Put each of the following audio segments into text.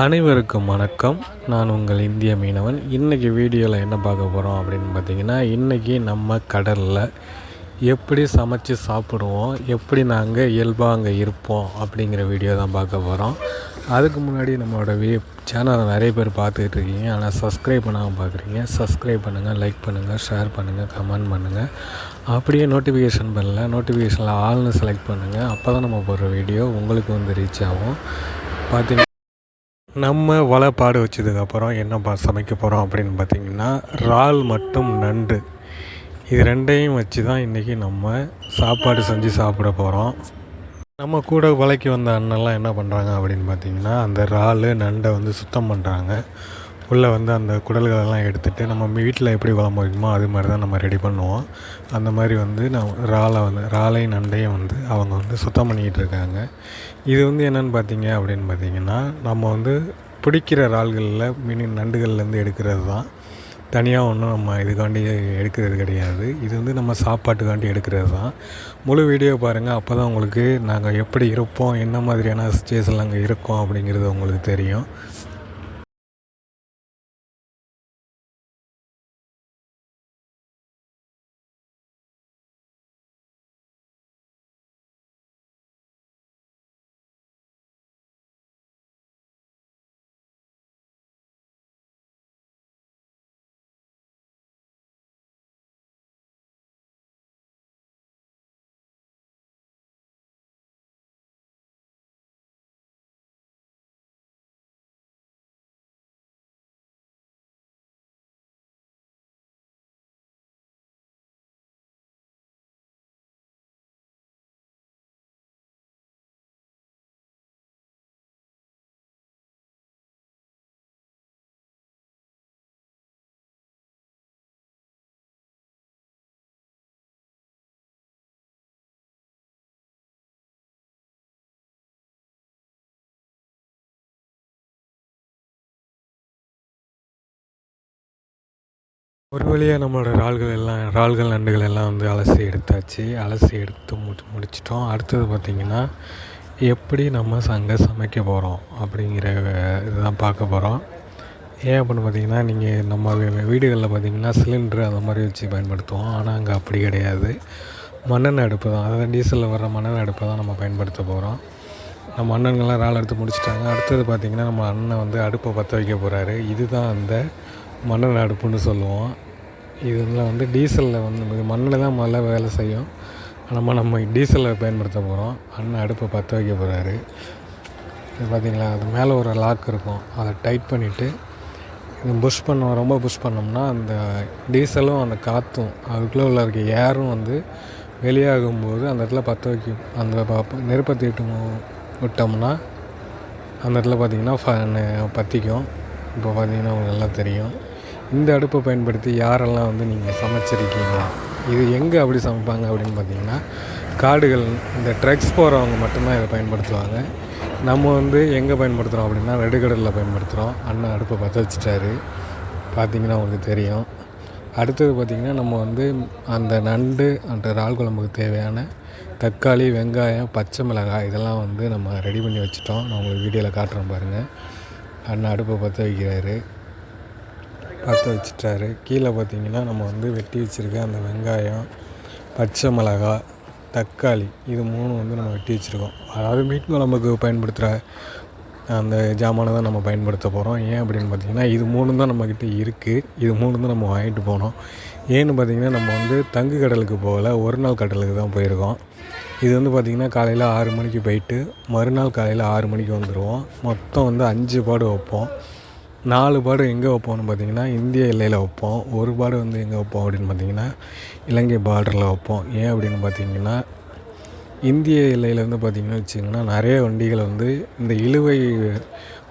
அனைவருக்கும் வணக்கம். நான் உங்கள் இந்திய மீனவன். இன்றைக்கி வீடியோவில் என்ன பார்க்க போகிறோம் அப்படின்னு பார்த்தீங்கன்னா இன்றைக்கி நம்ம கடலில் எப்படி சமைச்சு சாப்பிடுவோம் எப்படி நாங்கள் இயல்பாக அங்கே இருப்போம் அப்படிங்கிற வீடியோ தான் பார்க்க போகிறோம் அதுக்கு முன்னாடி நம்மளோட வீ சேனலை நிறைய பேர் பார்த்துக்கிட்டு இருக்கீங்க. ஆனால் சப்ஸ்கிரைப் பண்ணாமல் பார்க்குறீங்க. சப்ஸ்கிரைப் பண்ணுங்கள் லைக் பண்ணுங்கள் ஷேர் பண்ணுங்கள் கமெண்ட் பண்ணுங்கள் அப்படியே நோட்டிஃபிகேஷன் பண்ணல நோட்டிஃபிகேஷனில் ஆள்னு செலக்ட் பண்ணுங்கள் அப்போ தான் நம்ம போடுற வீடியோ உங்களுக்கு வந்து ரீச் ஆகும். பார்த்தீங்கன்னா நம்ம வலை பாடு வச்சதுக்கப்புறம் என்ன பா சமைக்க போகிறோம் அப்படின்னு பார்த்திங்கன்னா இறால் மற்றும் நண்டு. இது ரெண்டையும் வச்சு தான் இன்றைக்கி நம்ம சாப்பாடு செஞ்சு சாப்பிட போகிறோம் நம்ம கூட வலைக்கு வந்த அண்ணெல்லாம் என்ன பண்ணுறாங்க அப்படின்னு பார்த்திங்கன்னா அந்த இறால் நண்டை வந்து சுத்தம் பண்ணுறாங்க உள்ளே வந்து அந்த குடல்களெல்லாம் எடுத்துகிட்டு நம்ம வீட்டில் எப்படி குழம்பு வைக்குமோ அது மாதிரி தான் நம்ம ரெடி பண்ணுவோம். அந்த மாதிரி வந்து நான் இறாலை வந்து இறாலையும் நண்டையும் வந்து அவங்க வந்து சுத்தம் பண்ணிக்கிட்டு இருக்காங்க. இது வந்து என்னென்னு பார்த்தீங்க அப்படின்னு பார்த்தீங்கன்னா நம்ம வந்து பிடிக்கிற இறால்களில் மீன் நண்டுகள்லேருந்து எடுக்கிறது தான். தனியாக ஒன்றும் நம்ம இதுக்காண்டி எடுக்கிறது கிடையாது. இது வந்து நம்ம சாப்பாட்டுக்காண்டி எடுக்கிறது தான். முழு வீடியோ பாருங்கள் அப்போ தான் உங்களுக்கு நாங்கள் எப்படி இருப்போம் என்ன மாதிரியான சுச்சுவேஷனில் அங்கே இருக்கோம் அப்படிங்கிறது உங்களுக்கு தெரியும். ஒரு வழியாக நம்மளோட இறால்கள் எல்லாம் இறால்கள் நண்டுகள் எல்லாம் வந்து அலசி எடுத்தாச்சு. அலசி எடுத்து மு முடிச்சிட்டோம். அடுத்தது பார்த்திங்கன்னா எப்படி நம்ம சங்க சமைக்க போகிறோம் அப்படிங்கிற இதுதான் பார்க்க போகிறோம் ஏன் அப்படின்னு பார்த்தீங்கன்னா நீங்கள் நம்ம வீடுகளில் பார்த்திங்கன்னா சிலிண்ட்ரு அந்த மாதிரி வச்சு பயன்படுத்துவோம். ஆனால் அங்கே அப்படி கிடையாது. மண்ணெண்ணெய் அடுப்பு தான். அதாவது டீசலில் வர மண்ணெண்ணெய் அடுப்பை தான் நம்ம பயன்படுத்த போகிறோம் நம்ம அண்ணன்கள்லாம் இறால் எடுத்து முடிச்சிட்டாங்க. அடுத்தது பார்த்திங்கன்னா நம்ம அண்ணன் வந்து அடுப்பை பற்ற வைக்க போகிறாரு இதுதான் அந்த மண்ணெண்ணெய் அடுப்புன்னு சொல்லுவோம். இதில் வந்து டீசலில் வந்து மண்ணில் தான் முதல்ல வேலை செய்யும். நம்ம நம்ம டீசலில் பயன்படுத்த போகிறோம் அண்ணன் அடுப்பை பற்ற வைக்க போகிறாரு இது பார்த்திங்களா? அது மேலே ஒரு லாக் இருக்கும். அதை டைட் பண்ணிவிட்டு இது புஷ் பண்ணோம் ரொம்ப புஷ் பண்ணோம்னா அந்த டீசலும் அந்த காற்றும் அதுக்குள்ளே உள்ள இருக்க ஏரும் வந்து வெளியாகும்போது அந்த இடத்துல பற்ற வைக்கும். அந்த நெருப்பை தீட்டு விட்டோம்னா அந்த இடத்துல பார்த்திங்கன்னா பற்றிக்கும். இப்போ பார்த்திங்கன்னா உங்களுக்கு நல்லா தெரியும். இந்த அடுப்பை பயன்படுத்தி யாரெல்லாம் வந்து நீங்கள் சமைச்சிருக்கீங்க? இது எங்கே அப்படி சமைப்பாங்க அப்படின்னு பார்த்தீங்கன்னா காடுகள் இந்த ட்ரக்ஸ் போகிறவங்க மட்டும்தான் இதை பயன்படுத்துவாங்க. நம்ம வந்து எங்கே பயன்படுத்துகிறோம் அப்படின்னா நடுக்கடலில் பயன்படுத்துகிறோம் அண்ணன் அடுப்பை பற்ற வச்சுட்டாரு. பார்த்திங்கன்னா உங்களுக்கு தெரியும். அடுத்தது பார்த்திங்கன்னா நம்ம வந்து அந்த நண்டு அந்த இறால் குழம்புக்கு தேவையான தக்காளி வெங்காயம் பச்சை மிளகாய் இதெல்லாம் வந்து நம்ம ரெடி பண்ணி வச்சுட்டோம். நான் உங்களுக்கு வீடியோவில் காட்டுறேன் பாருங்கள் அண்ணன் அடுப்பை பற்ற வைக்கிறாரு. பற்ற வச்சுட்டாரு. கீழே பார்த்திங்கன்னா நம்ம வந்து வெட்டி வச்சுருக்க அந்த வெங்காயம் பச்சை மிளகா தக்காளி இது மூணு வந்து நம்ம வெட்டி வச்சுருக்கோம். அதாவது மீன் குழம்புக்கு பயன்படுத்துகிற அந்த ஜாமானை தான் நம்ம பயன்படுத்த போகிறோம். ஏன் அப்படின்னு பார்த்திங்கன்னா இது மூணு தான் நம்மக்கிட்ட இருக்குது இது மூணு தான் நம்ம வாங்கிட்டு போனோம். ஏன்னு பார்த்திங்கன்னா நம்ம வந்து தங்கு கடலுக்கு போகல. ஒரு நாள் கடலுக்கு தான் போயிருக்கோம். இது வந்து பார்த்திங்கன்னா காலையில் ஆறு மணிக்கு போயிட்டு மறுநாள் காலையில் ஆறு மணிக்கு வந்துடுவோம் மொத்தம் வந்து அஞ்சு பாடு வைப்போம். நாலு பாடு எங்கே வைப்போம்னு பார்த்தீங்கன்னா இந்திய எல்லையில் வைப்போம். ஒரு பாடு வந்து எங்கே வைப்போம் அப்படின்னு பார்த்தீங்கன்னா இலங்கை பார்டரில் வைப்போம். ஏன் அப்படின்னு பார்த்தீங்கன்னா இந்திய எல்லையில் வந்து பார்த்திங்கன்னு வச்சிங்கன்னா நிறைய வண்டிகளை வந்து இந்த இழுவை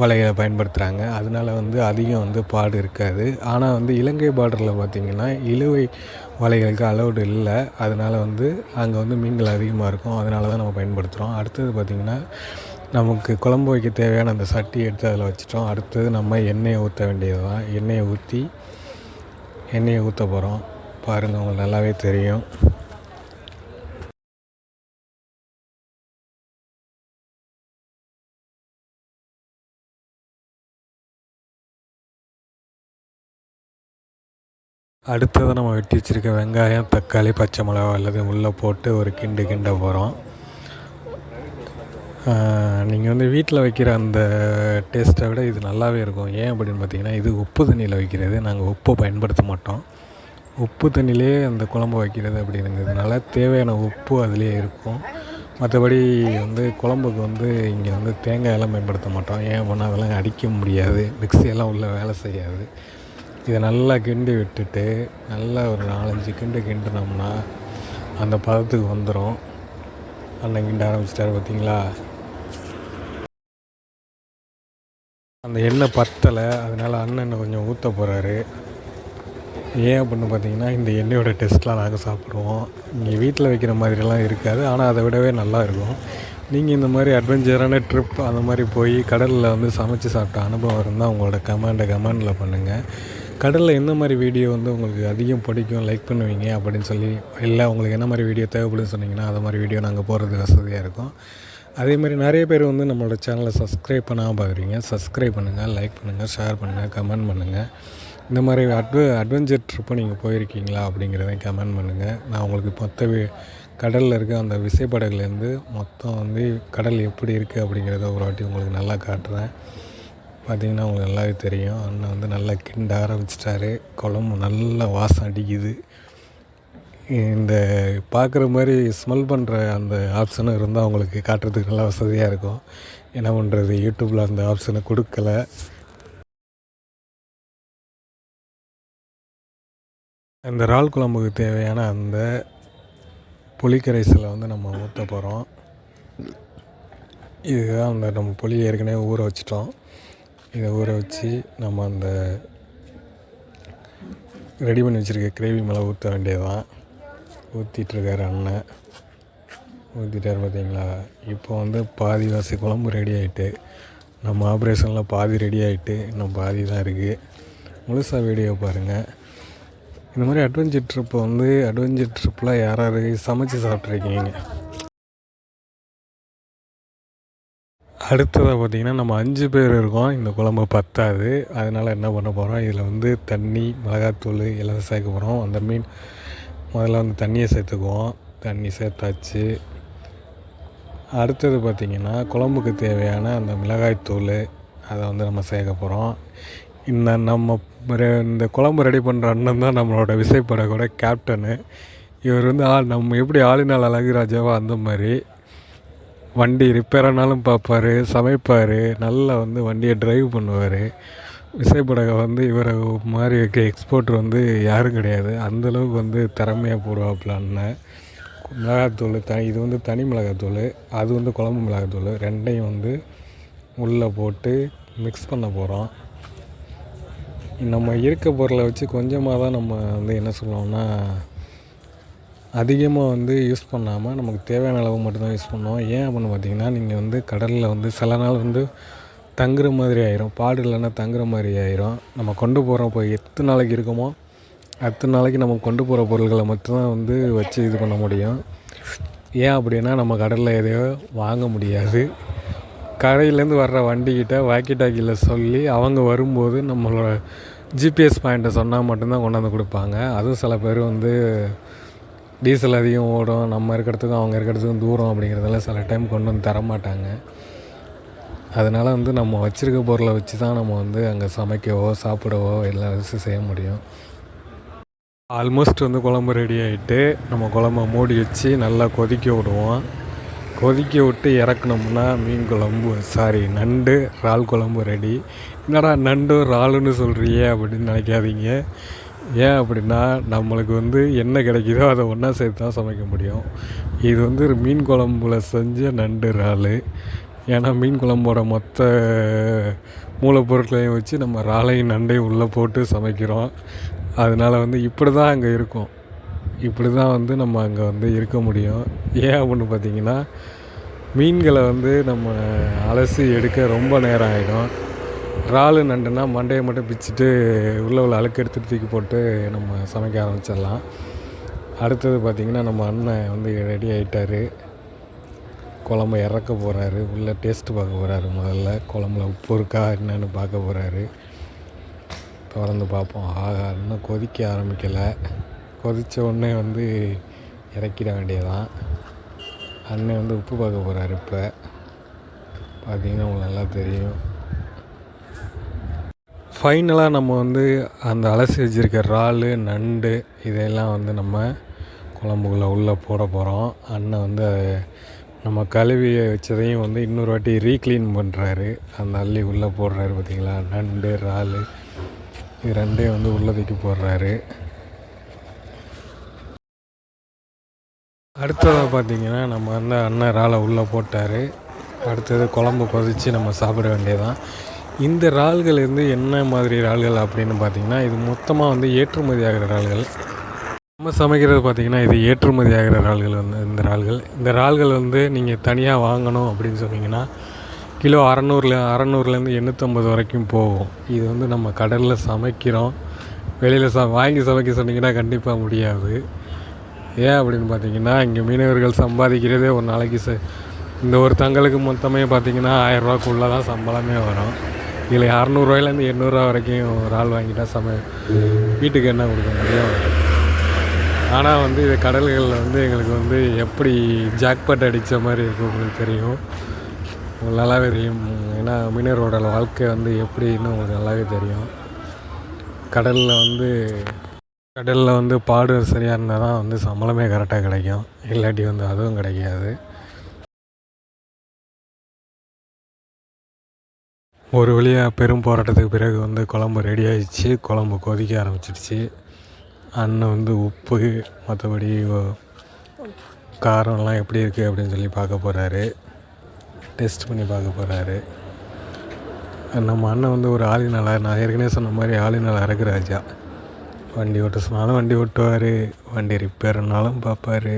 வலைகளை பயன்படுத்துகிறாங்க அதனால வந்து அதிகம் வந்து பாடு இருக்காது. ஆனால் வந்து இலங்கை பார்டரில் பார்த்திங்கன்னா இழுவை வலைகளுக்கு அலௌடு இல்லை. அதனால் வந்து அங்கே வந்து மீன்கள் அதிகமாக இருக்கும். அதனால தான் நம்ம பயன்படுத்துகிறோம் அடுத்தது பார்த்திங்கன்னா நமக்கு குழம்பு வைக்க தேவையான அந்த சட்டி எடுத்து அதில் வச்சிட்டோம். அடுத்து நம்ம எண்ணெயை ஊற்ற வேண்டியது தான். எண்ணெயை ஊற்றி எண்ணெயை ஊற்ற போகிறோம். பாருங்கள் உங்களுக்கு நல்லாவே தெரியும். அடுத்தது நம்ம வெட்டி வச்சுருக்க வெங்காயம் தக்காளி பச்சை மிளகா அல்லது உள்ளே போட்டு ஒரு கிண்டு கிண்ட போகிறோம். நீங்கள் வந்து வீட்டில் வைக்கிற அந்த டேஸ்ட்டை விட இது நல்லாவே இருக்கும். ஏன் அப்படின்னு பார்த்தீங்கன்னா இது உப்பு தண்ணியில் வைக்கிறது. நாங்கள் உப்பை பயன்படுத்த மாட்டோம். உப்பு தண்ணியிலே அந்த குழம்பு வைக்கிறது அப்படிங்கிறதுனால தேவையான உப்பு அதிலே இருக்கும். மற்றபடி வந்து குழம்புக்கு வந்து இங்கே வந்து தேங்காயெல்லாம் பயன்படுத்த மாட்டோம். ஏன் அப்படின்னா அதெல்லாம் அடிக்க முடியாது. மிக்சியெல்லாம் உள்ளே வேலை செய்யாது. இதை நல்லா கிண்டி விட்டுட்டு நல்லா ஒரு நாலஞ்சு கிண்டு கிண்டுனோம்னா அந்த பதத்துக்கு வந்துடும் அண்ணன் கிண்ட ஆரம்பிச்சிட்டாரு பார்த்தீங்களா அந்த எண்ணெய் பத்தலை அதனால் அண்ணன் கொஞ்சம் ஊற்ற போகிறாரு ஏன் அப்படின்னு பார்த்தீங்கன்னா இந்த எண்ணெயோட டெஸ்ட்லாம் நாங்கள் சாப்பிடுவோம். இங்கே வீட்டில் வைக்கிற மாதிரிலாம் இருக்காது ஆனால் அதை விடவே நல்லா இருக்கும். நீங்கள் இந்த மாதிரி அட்வென்ச்சரான ட்ரிப் அந்த மாதிரி போய் கடலில் வந்து சமைச்சு சாப்பிட்ட அனுபவம் இருந்தால் உங்களோட கமெண்டை கமெண்டில் பண்ணுங்கள் கடலில் எந்த மாதிரி வீடியோ வந்து உங்களுக்கு அதிகம் பிடிக்கும் லைக் பண்ணுவீங்க அப்படின்னு சொல்லி இல்லை உங்களுக்கு என்ன மாதிரி வீடியோ தேவைப்படுன்னு சொன்னீங்கன்னா அது மாதிரி வீடியோ நாங்கள் போகிறது வசதியாக இருக்கும். அதே மாதிரி நிறைய பேர் வந்து நம்மளோட சேனலை சப்ஸ்கிரைப் பண்ணாமல் பார்க்குறீங்க சப்ஸ்கிரைப் பண்ணுங்கள் லைக் பண்ணுங்கள் ஷேர் பண்ணுங்கள் கமெண்ட் பண்ணுங்கள் இந்த மாதிரி அட்வ அட்வென்ச்சர் ட்ரிப்பு நீங்கள் போயிருக்கீங்களா அப்படிங்கிறத கமெண்ட் பண்ணுங்கள் நான் உங்களுக்கு மொத்த கடலில் இருக்க அந்த விசைப்படகுலேருந்து மொத்தம் வந்து கடல் எப்படி இருக்குது அப்படிங்கிறத ஒரு வாட்டி உங்களுக்கு நல்லா காட்டுறேன். பார்த்திங்கன்னா உங்களுக்கு நல்லாவே தெரியும். அண்ணன் வந்து நல்லா கிண்ட ஆரம்பிச்சிட்டாரு. குழம்பு நல்லா வாசம் அடிக்குது. இந்த பார்க்குற மாதிரி ஸ்மெல் பண்ணுற அந்த ஆப்ஷனும் இருந்தால் அவங்களுக்கு காட்டுறதுக்கு நல்லா வசதியாக இருக்கும். என்ன பண்ணுறது யூடியூப்பில் அந்த ஆப்ஷனை கொடுக்கல. அந்த இறால் குழம்புக்கு தேவையான அந்த புளிக்கரைசலை வந்து நம்ம ஊற்ற போகிறோம் இதுதான் அந்த நம்ம புளி ஏற்கனவே ஊற வச்சிட்டோம். இதை ஊற வச்சு நம்ம அந்த ரெடி பண்ணி வச்சுருக்க கிரேவி மேலே ஊற்ற வேண்டியதுதான். ஊற்றிட்டுருக்காரு அண்ணன். ஊற்றிட்டார் பார்த்தீங்களா? இப்போ வந்து பாதி வாசி குழம்பு ரெடி ஆகிட்டு நம்ம ஆப்ரேஷனில் பாதி ரெடி ஆகிட்டு இன்னும் பாதி தான் இருக்குது முழுசாக வீடியோ பாருங்கள் இந்த மாதிரி அட்வென்ச்சர் ட்ரிப்பை வந்து அட்வென்ச்சர் ட்ரிப்பில் யார் யார் சமைச்சு சாப்பிட்ருக்கீங்க அடுத்ததாக பார்த்திங்கன்னா நம்ம அஞ்சு பேர் இருக்கோம். இந்த குழம்பு பத்தாது. அதனால் என்ன பண்ண போகிறோம் இதில் வந்து தண்ணி மிளகாத்தூள் எல்லாம் சேர்க்க போகிறோம் அந்த மீன் முதல்ல வந்து தண்ணியை சேர்த்துக்குவோம். தண்ணி சேர்த்தாச்சு. அடுத்தது பார்த்திங்கன்னா குழம்புக்கு தேவையான அந்த மிளகாய்த்தூள் அதை வந்து நம்ம சேர்க்க போகிறோம் இந்த நம்ம இந்த குழம்பு ரெடி பண்ணுற அண்ணன் தான் நம்மளோட விசைப்படகோட கேப்டனு. இவர் வந்து ஆள் நம்ம எப்படி ஆளினால் அழகுராஜாவோ அந்த மாதிரி. வண்டி ரிப்பேர் ஆனாலும் பார்ப்பார் சமைப்பார் நல்லா வந்து வண்டியை ட்ரைவ் பண்ணுவார். விசைப்படகை வந்து இவரை மாதிரி இருக்க எக்ஸ்போர்ட் வந்து யாரும் கிடையாது. அந்தளவுக்கு வந்து திறமையாக போடுவாப்புல மிளகாத்தூள் த இது வந்து தனி மிளகாத்தூள் அது வந்து குழம்பு மிளகாத்தூள் ரெண்டையும் வந்து உள்ளே போட்டு மிக்ஸ் பண்ண போகிறோம் நம்ம இருக்க பொருளை வச்சு கொஞ்சமாக தான் நம்ம வந்து என்ன சொல்லுவோம்னா அதிகமாக வந்து யூஸ் பண்ணாமல் நமக்கு தேவையான அளவு மட்டும்தான் யூஸ் பண்ணுவோம். ஏன் அப்படின்னு பார்த்தீங்கன்னா நீங்கள் வந்து கடலில் வந்து சில நாள் வந்து தங்குற மாதிரி ஆயிரும். பாடு இல்லைன்னா தங்குற மாதிரி ஆயிரும். நம்ம கொண்டு போகிறோம் இப்போ எத்தனை நாளைக்கு இருக்குமோ அத்தனை நாளைக்கு நம்ம கொண்டு போகிற பொருள்களை மட்டும்தான் வந்து வச்சு இது பண்ண முடியும். ஏன் அப்படின்னா நம்ம கடலில் எதையோ வாங்க முடியாது. கடையிலேருந்து வர்ற வண்டிக்கிட்ட வாக்கி டாக்கியில் சொல்லி அவங்க வரும்போது நம்மளோட ஜிபிஎஸ் பாயிண்ட்டை சொன்னால் மட்டும்தான் கொண்டாந்து கொடுப்பாங்க. அதுவும் சில பேர் வந்து டீசல் அதிகம் ஓடும். நம்ம இருக்கிறதுக்கும் அவங்க இருக்கிறதுக்கும் தூரம் அப்படிங்கிறதெல்லாம் சில டைம் கொண்டு வந்து தரமாட்டாங்க. அதனால் வந்து நம்ம வச்சுருக்க பொருளை வச்சு தான் நம்ம வந்து அங்கே சமைக்கவோ சாப்பிடவோ எல்லா விஷயம் செய்ய முடியும். ஆல்மோஸ்ட் வந்து குழம்பு ரெடி ஆகிட்டு நம்ம குழம்ப மூடி வச்சு நல்லா கொதிக்க விடுவோம். கொதிக்க விட்டு இறக்குனோம்னா மீன் குழம்பு சாரி நண்டு இறால் குழம்பு ரெடி என்னடா நண்டு இறாலுன்னு சொல்கிறியே அப்படின்னு நினைக்காதீங்க. ஏன் அப்படின்னா நம்மளுக்கு வந்து என்ன கிடைக்குதோ அதை ஒன்றா சேர்த்து தான் சமைக்க முடியும். இது வந்து மீன் குழம்புல செஞ்ச நண்டு இறால். ஏன்னா மீன் குழம்போட மொத்த மூலப்பொருட்களையும் வச்சு நம்ம இறாலையும் நண்டையும் உள்ளே போட்டு சமைக்கிறோம். அதனால் வந்து இப்படி தான் அங்கே இருக்கும். இப்படி தான் வந்து நம்ம அங்கே வந்து இருக்க முடியும். ஏன் அப்படின்னு பார்த்தீங்கன்னா மீன்களை வந்து நம்ம அலசி எடுக்க ரொம்ப நேரம் ஆகிடும் இறாலு நண்டுனா மண்டையை மட்டும் பிச்சுட்டு உள்ளே உள்ள அழுக்கு எடுத்து தூக்கி போட்டு நம்ம சமைக்க ஆரம்பிச்சிடலாம். அடுத்தது பார்த்திங்கன்னா நம்ம அண்ணன் வந்து ரெடி ஆகிட்டார் குழம்பு இறக்க போகிறாரு உள்ளே டேஸ்ட்டு பார்க்க போகிறாரு முதல்ல. குழம்புல உப்பு இருக்கா என்னென்னு பார்க்க போகிறாரு திறந்து பார்ப்போம். ஆகா இன்னும் கொதிக்க ஆரம்பிக்கலை. கொதித்த உடனே வந்து இறக்கிட வேண்டியதான் அண்ணன் வந்து உப்பு பார்க்க போகிறாரு இப்போ. பார்த்திங்கன்னா உங்களுக்கு நல்லா தெரியும். ஃபைனலாக நம்ம வந்து அந்த அலசி வச்சுருக்க இறால் நண்டு இதையெல்லாம் வந்து நம்ம குழம்புக்குள்ளே உள்ளே போட போகிறோம் அண்ணன் வந்து நம்ம கழுவி வச்சதையும் வந்து இன்னொரு வாட்டி ரீக்ளீன் பண்ணுறாரு அந்த அள்ளி உள்ளே போடுறாரு பார்த்தீங்களா நண்டு இறால் இது ரெண்டே வந்து உள்ளே தூக்கி போடுறாரு. அடுத்ததாக பார்த்தீங்கன்னா நம்ம வந்து அண்ணன் இறாலை உள்ளே போட்டார். அடுத்தது குழம்பு கொதித்து நம்ம சாப்பிட வேண்டியதான் இந்த இறால்கள் இருந்து என்ன மாதிரி இறால்கள் அப்படின்னு பார்த்தீங்கன்னா இது மொத்தமாக வந்து ஏற்றுமதி ஆகிற இறால்கள். நம்ம சமைக்கிறது பார்த்திங்கன்னா இது ஏற்றுமதி ஆகிற இறால்கள் வந்து இந்த இறால்கள். இந்த இறால்கள் வந்து நீங்கள் தனியாக வாங்கணும் அப்படின்னு சொன்னீங்கன்னா கிலோ அறநூறுல அறநூறுலேருந்து எண்ணூற்றம்பது வரைக்கும் போகும். இது வந்து நம்ம கடலில் சமைக்கிறோம். வெளியில் ச வாங்கி சமைக்க சொன்னீங்கன்னா கண்டிப்பாக முடியாது. ஏன் அப்படின்னு பார்த்தீங்கன்னா இங்கே மீனவர்கள் சம்பாதிக்கிறதே ஒரு நாளைக்கு ச இந்த ஒரு தங்களுக்கு மொத்தமே பார்த்தீங்கன்னா ஆயிரரூவாக்குள்ளே தான் சம்பளமே வரும். இதில் அறநூறுவாயிலேருந்து எண்ணூறுரூவா வரைக்கும் ஒரு ஆள் வாங்கிட்டால் சம வீட்டுக்கு என்ன கொடுக்க முடியும்? ஆனால் வந்து இது கடல்களில் வந்து எங்களுக்கு வந்து எப்படி ஜாக்பாட் அடித்த மாதிரி இருக்கும் உங்களுக்கு தெரியும்? நல்லாவே தெரியும். ஏன்னா மீனவரோட வாழ்க்கை வந்து எப்படின்னு உங்களுக்கு நல்லாவே தெரியும். கடலில் வந்து கடலில் வந்து பாடு சரியாக இருந்தால் தான் வந்து சம்பளமே கரெக்டாக கிடைக்கும். இல்லாட்டி வந்து அதுவும் கிடைக்காது. ஒரு வழியாக பெரும் போராட்டத்துக்கு பிறகு வந்து குழம்பு ரெடி ஆகிடுச்சு குழம்பு கொதிக்க ஆரம்பிச்சிடுச்சு. அண்ணன் வந்து உப்பு மற்றபடி காரம்லாம் எப்படி இருக்குது அப்படின்னு சொல்லி பார்க்க போகிறாரு டெஸ்ட் பண்ணி பார்க்க போகிறாரு நம்ம அண்ணன் வந்து ஒரு ஆளினால் நான் ஏற்கனவே சொன்ன மாதிரி ஆளினால் அரகுராஜா வண்டி ஓட்ட சொன்னாலும் வண்டி ஓட்டுவார். வண்டி ரிப்பேர்னாலும் பார்ப்பார்.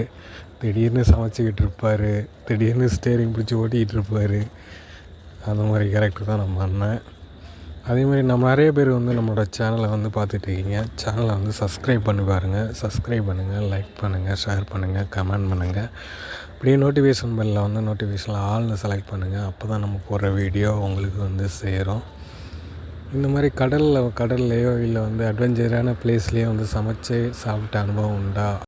திடீர்னு சமைச்சிக்கிட்டு இருப்பார். திடீர்னு ஸ்டேரிங் பிடிச்சி ஓட்டிக்கிட்டு இருப்பார். அந்த மாதிரி கேரக்டர் தான் நம்ம அண்ணன். அதே மாதிரி நம்ம நிறைய பேர் வந்து நம்மளோட சேனலை வந்து பார்த்துட்ருக்கீங்க. சேனலை வந்து சப்ஸ்கிரைப் பண்ணி பாருங்கள் சப்ஸ்கிரைப் பண்ணுங்கள் லைக் பண்ணுங்கள் ஷேர் பண்ணுங்கள் கமெண்ட் பண்ணுங்கள் அப்படியே நோட்டிஃபிகேஷன் பெல்லில் வந்து நோட்டிஃபிகேஷனில் ஆள்னு செலக்ட் பண்ணுங்கள் அப்போ தான் நம்ம போடுற வீடியோ உங்களுக்கு வந்து சேரும். இந்த மாதிரி கடலில் கடல்லையோ இல்லை வந்து அட்வென்ச்சரான பிளேஸ்லேயோ வந்து சமைச்சு சாப்பிட்ட அனுபவம் உண்டா?